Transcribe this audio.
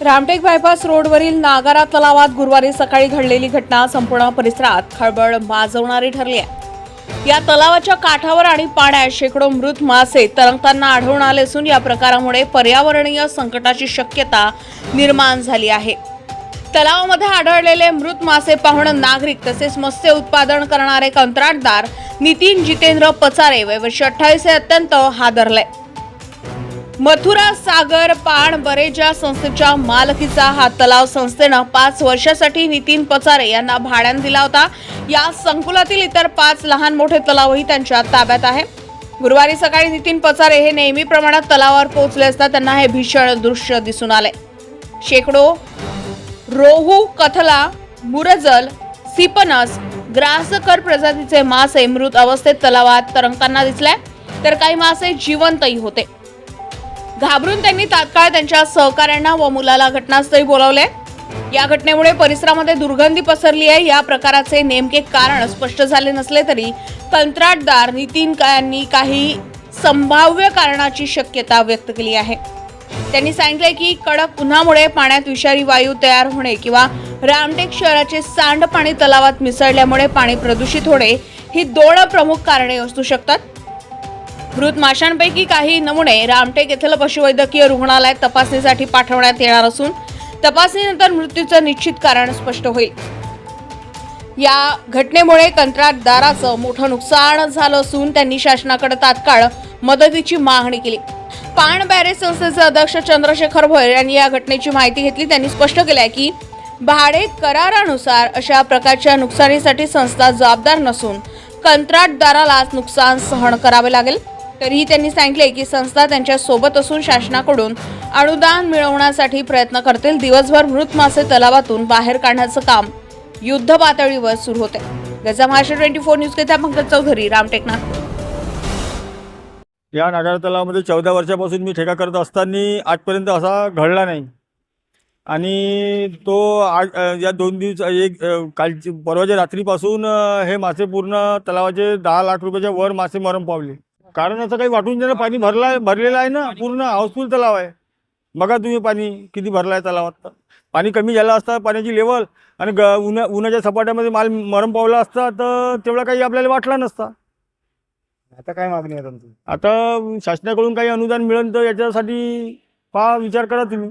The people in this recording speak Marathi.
रामटेक बायपास रोडवरील नागारा तलावात गुरुवारी सकाळी घडलेली घटना संपूर्ण परिसरात खळबळ माजवणारी ठरली आहे. या तलावाच्या काठावर आणि पाण्यात शेकडो मृत मासे तरंगताना आढळून आले असून या प्रकारामुळे पर्यावरणीय संकटाची शक्यता निर्माण झाली आहे. तलावामध्ये आढळलेले मृत मासे पाहून नागरिक तसेच मत्स्य उत्पादन करणारे कंत्राटदार नितीन जितेंद्र पचारे वय वर्ष अठ्ठावीस हे अत्यंत हादरले. मथुरा सागर पाण बरेजा संस्थेच्या मालकीचा हा तलाव संस्थेनं पाच वर्षासाठी नितीन पचारे यांना भाड्यानं दिला होता. या संकुलातील इतर पाच लहान मोठे तलावही त्यांच्या ताब्यात आहे. गुरुवारी सकाळी नितीन पचारे हे नेहमी प्रमाणात तलावावर पोहोचले असता त्यांना हे भीषण दृश्य दिसून आले. शेकडो रोहू कथला मुरजल सिपनस ग्रासकर प्रजातीचे मासे मृत अवस्थेत तलावात तरंगताना दिसले तर काही मासे जिवंतही होते. घाबरून त्यांनी तात्काळ त्यांच्या सहकाऱ्यांना व मुलाला घटनास्थळी बोलावले. या घटनेमुळे परिसरामध्ये दुर्गंधी पसरली आहे. या प्रकाराचे नेमके कारण स्पष्ट झाले नसले तरी कंत्राटदार नितीन यांनी काही संभाव्य कारणाची शक्यता व्यक्त केली आहे. त्यांनी सांगितले की कडक उन्हामुळे पाण्यात विषारी वायू तयार होणे किंवा रामटेक शहराचे सांडपाणी तलावात मिसळल्यामुळे पाणी प्रदूषित होणे ही दोन प्रमुख कारणे असू शकतात. मृत माशांपैकी काही नमुने रामटेक येथील पशुवैद्यकीय रुग्णालयात तपासणीसाठी पाठवण्यात येणार असून तपासणीनंतर मृत्यूचं निश्चित कारण स्पष्ट होईल. या घटनेमुळे कंत्राटदाराचं मोठं नुकसान झालं असून त्यांनी शासनाकडे तात्काळ मदतीची मागणी केली. पाण बॅरेज संस्थेचे अध्यक्ष चंद्रशेखर भोयर यांनी या घटनेची माहिती घेतली. त्यांनी स्पष्ट केलं आहे की भाडे करारानुसार अशा प्रकारच्या नुकसानीसाठी संस्था जबाबदार नसून कंत्राटदारालाच नुकसान सहन करावे लागेल. तरीही त्यांनी सांगितले की संस्था त्यांच्यासोबत असून शासनाकडून अनुदान मिळवण्यासाठी प्रयत्न करतील. दिवसभर मृत मासे तलावातून बाहेर काढण्याचं काम युद्ध पातळीवर सुरू होते. गजा महाराष्ट्र ट्वेंटी फोर न्यूज करिता पंकज चौधरी रामटेक नागपूर या नागार तलावामध्ये चौदा वर्षापासून मी ठेका करत असताना आजपर्यंत असा घडला नाही. आणि तो आज या दोन दिवस एक कालची परवाच्या रात्रीपासून हे मासे पूर्ण तलावाचे दहा लाख रुपयाच्या वर मासे मरण पावले. कारण असं काही वाटून त्याला पाणी भरला आहे भरलेलं आहे ना पूर्ण हाऊसफुल तलाव आहे. बघा तुम्ही पाणी किती भरलं आहे तलावात तर. पाणी कमी झालं असतं पाण्याची लेवल आणि ग उन्हा उन्हाच्या सपाट्यामध्ये माल मरण पावला असता तर तेवढा काही आपल्याला वाटला नसता. आता काय मागणी आहे तुमची? आता शासनाकडून काही अनुदान मिळेल तर याच्यासाठी पहा विचार करा तुम्ही.